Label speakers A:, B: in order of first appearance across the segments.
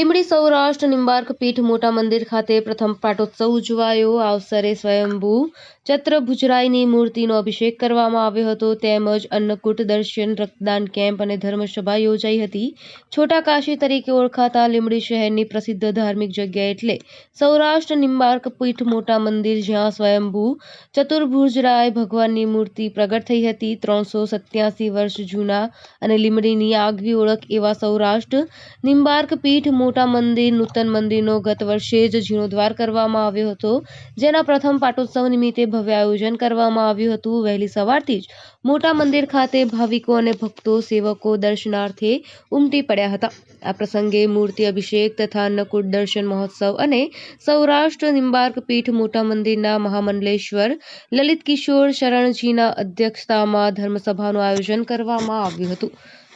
A: લીંબડી સૌરાષ્ટ્ર નિંબાર્ક પીઠ મોટા મંદિર ખાતે પ્રથમ પાટોત્સવ ઉજવાયો. આ અવસરે સ્વયંભૂ ચત્રભુજરાયની મૂર્તિનો અભિષેક કરવામાં આવ્યો હતો. તેમજ અન્નકૂટ દર્શન, રક્તદાન કેમ્પ અને ધર્મસભા યોજાઈ હતી. છોટા કાશી તરીકે ઓળખાતા લીંબડી શહેરની પ્રસિદ્ધ ધાર્મિક જગ્યા એટલે સૌરાષ્ટ્ર નિંબાર્ક પીઠ મોટા મંદિર, જ્યાં સ્વયંભૂ ચતુર્ભુજરાય ભગવાનની મૂર્તિ પ્રગટ થઈ હતી. ત્રણસો સત્યાસી વર્ષ જૂના અને લીંબડીની આગવી ઓળખ એવા સૌરાષ્ટ્ર નિંબાર્ક પીઠ મોટા મંદિર, નૂતન મંદિરનો ગત વર્ષે જ જીર્ણોદ્વાર કરવામાં આવ્યો હતો. જેના પ્રથમ પાટોત્સવ નિમિત્તે ભવ્ય આયોજન કરવામાં આવ્યું હતું. વહેલી સવારથી જ મોટા મંદિર ખાતે ભાવિકો અને ભક્તો, સેવકો, દર્શનાર્થે ઉમટી પડ્યા હતા. આ પ્રસંગે મૂર્તિ અભિષેક તથા અન્નકૂટ દર્શન મહોત્સવ અને સૌરાષ્ટ્ર નિંબાર્ક પીઠ મોટા મંદિરના મહામંડલેશ્વર લલિત કિશોર શરણજીના અધ્યક્ષતામાં ધર્મસભાનું આયોજન કરવામાં આવ્યું હતું.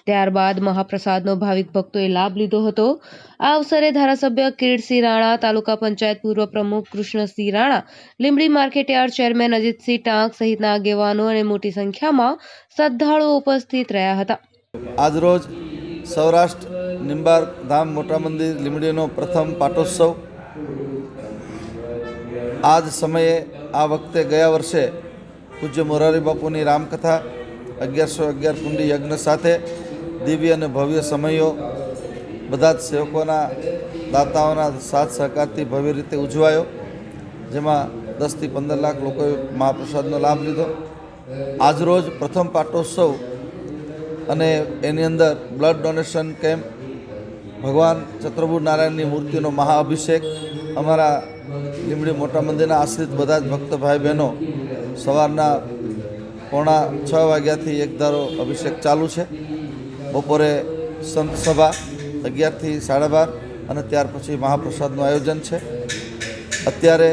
A: ત્યારબાદ મહાપ્રસાદનો ભાવિક ભક્તોએ લાભ લીધો હતો. આ અવસરે ધારાસભ્ય કિરીટસિંહ રાણા, તાલુકા પંચાયત પૂર્વ પ્રમુખ Krishnasinh Rana, Limbdi market yard chairman Ajitsinh Tank સહિતના આગેવાનો અને મોટી સંખ્યામાં શ્રદ્ધાળુઓ ઉપસ્થિત રહ્યા હતા.
B: આજરોજ સૌરાષ્ટ્ર નિંબાર ધામ મોટા મંદિર લીમડીનો પ્રથમ પાટોત્સવ. આ જ સમયે આ વખતે ગયા વર્ષે પૂજ્ય મોરારી બાપુની રામકથા અગિયારસો અગિયાર કુંડી યજ્ઞ સાથે દિવ્ય અને ભવ્ય સમયો બધા જ સેવકોના, દાતાઓના સાથ સહકારથી ભવ્ય રીતે ઉજવાયો, જેમાં દસથી પંદર લાખ લોકોએ મહાપ્રસાદનો લાભ લીધો. આજરોજ પ્રથમ પાટોત્સવ અને એની અંદર બ્લડ ડોનેશન કેમ્પ, ભગવાન ચત્રભુજ નારાયણની મૂર્તિનો મહાઅભિષેક, અમારા લીમડી મોટા મંદિરના આશ્રિત બધા જ ભક્ત ભાઈ બહેનો સવારના પોણા છ વાગ્યાથી એક ધારો અભિષેક ચાલુ છે. બપોરે સંત સભા અગિયારથી સાડા બાર અને ત્યાર પછી મહાપ્રસાદનું આયોજન છે. અત્યારે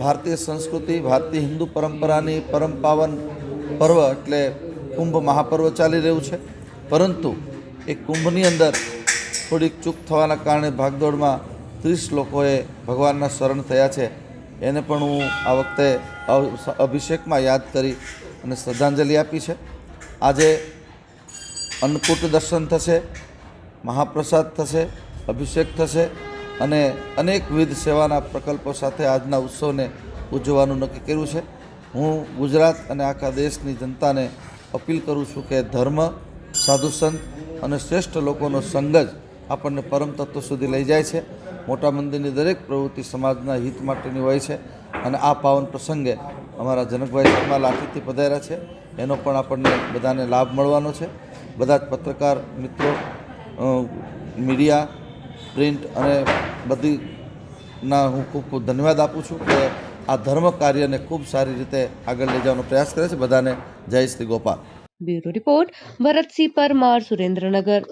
B: ભારતીય સંસ્કૃતિ, ભારતીય હિન્દુ પરંપરાની પરમ પાવન પર્વ એટલે કુંભ મહાપર્વ ચાલી રહ્યું છે. પરંતુ એ કુંભની અંદર થોડીક ચૂક થવાના કારણે ભાગદોડમાં ત્રીસ લોકોએ ભગવાનના શરણ થયા છે. એને પણ હું આ વખતે અભિષેકમાં યાદ કરી અને શ્રદ્ધાંજલિ આપી છે. આજે અન્નકૂટ દર્શન થશે, મહાપ્રસાદ થશે, અભિષેક થશે અને અનેકવિધ સેવાના પ્રકલ્પો સાથે આજના ઉત્સવને ઉજવવાનું નક્કી કર્યું છે. હું ગુજરાત અને આખા દેશની જનતાને અપીલ કરું છું કે ધર્મ, સાધુ સંત અને શ્રેષ્ઠ લોકોનો સંગ જ આપણને પરમ તત્વ સુધી લઈ જાય છે. મોટા મંદિરની દરેક પ્રવૃત્તિ સમાજના હિત માટેની હોય છે અને આ પાવન પ્રસંગે અમારા જનકભાઈ શર્મા લાઠીથી પધાર્યા છે. એનો પણ આપણને બધાને લાભ મળવાનો છે. બધા જ પત્રકાર મિત્રો મીડિયા, પ્રિન્ટ અને બધીના હું ખૂબ ખૂબ ધન્યવાદ આપું છું કે આ ધર્મ કાર્યને ખૂબ સારી રીતે આગળ લઈ જવાનો પ્રયાસ કરે છે. બધાને જય Shri Gopal.
A: Bureau report, Bharatsinh Parmar, Surendranagar.